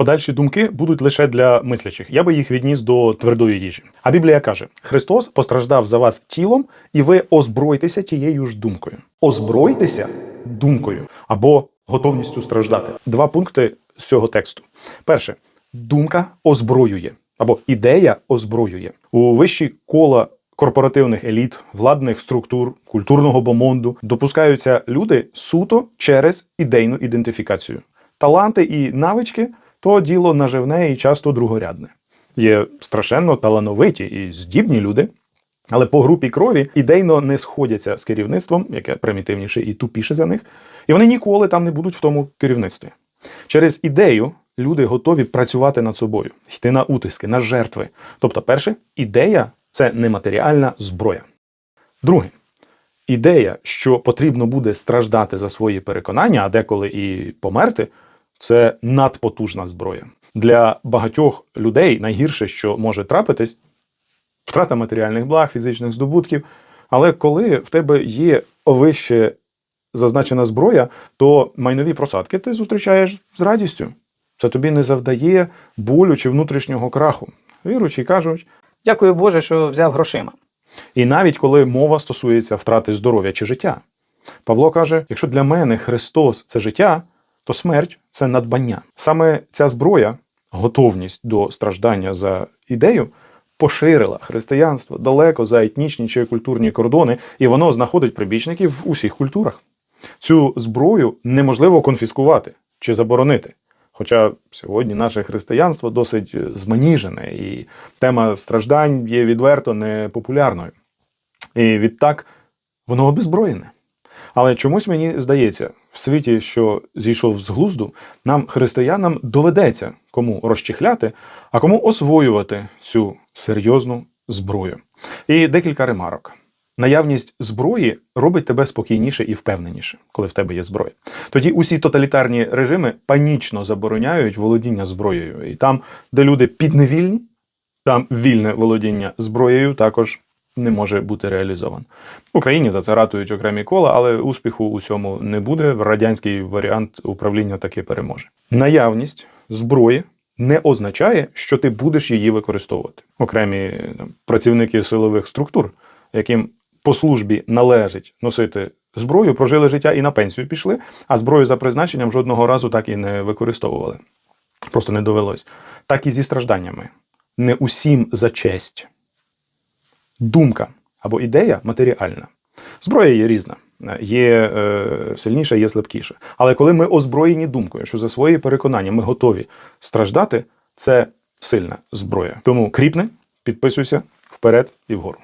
Подальші думки будуть лише для мислячих. Я би їх відніс до твердої їжі. А Біблія каже: Христос постраждав за вас тілом, і ви озбройтеся тією ж думкою. Озбройтеся думкою або готовністю страждати. Два пункти з цього тексту. Перше, думка озброює або ідея озброює у вищі кола корпоративних еліт, владних структур, культурного бомонду допускаються люди суто через ідейну ідентифікацію. Таланти і навички то діло наживне і часто другорядне. Є страшенно талановиті і здібні люди, але по групі крові ідейно не сходяться з керівництвом, яке примітивніше і тупіше за них, і вони ніколи там не будуть в тому керівництві. Через ідею люди готові працювати над собою, йти на утиски, на жертви. Тобто, перше, ідея це нематеріальна зброя. Друге, ідея, що потрібно буде страждати за свої переконання, а деколи і померти, це надпотужна зброя. Для багатьох людей найгірше, що може трапитись, втрата матеріальних благ, фізичних здобутків. Але коли в тебе є вище зазначена зброя, то майнові просадки ти зустрічаєш з радістю. Це тобі не завдає болю чи внутрішнього краху. Віруючі кажуть, Дякую Боже, що взяв грошима. і навіть коли мова стосується втрати здоров'я чи життя. Павло каже: якщо для мене Христос це життя, то смерть це надбання. Саме ця зброя, готовність до страждання за ідею, поширила християнство далеко за етнічні чи культурні кордони, і воно знаходить прибічників в усіх культурах. Цю зброю неможливо конфіскувати чи заборонити. Хоча сьогодні наше християнство досить е, зманіжене, і тема страждань є відверто непопулярною. І відтак воно обезброєне. Але чомусь мені здається, в світі, що зійшов з глузду, нам, християнам, доведеться кому розчихляти, а кому освоювати цю серйозну зброю. І декілька ремарок. Наявність зброї робить тебе спокійніше і впевненіше, коли в тебе є зброя. Тоді усі тоталітарні режими панічно забороняють володіння зброєю. І там, де люди підневільні, там вільне володіння зброєю також не може бути реалізовано. В Україні за це ратують окремі кола, але успіху у цьому не буде. Радянський варіант управління таки переможе. Наявність зброї не означає, що ти будеш її використовувати. Окремі там, працівники силових структур, яким по службі належить носити зброю, прожили життя і на пенсію пішли, а зброю за призначенням жодного разу так і не використовували. Просто не довелось. Так і зі стражданнями. Не усім за честь. Думка або ідея матеріальна. Зброя є різна. Є е, сильніша, є слабкіша. Але коли ми озброєні думкою, що за свої переконання ми готові страждати, це сильна зброя. Тому кріпне, підписуйся вперед і вгору.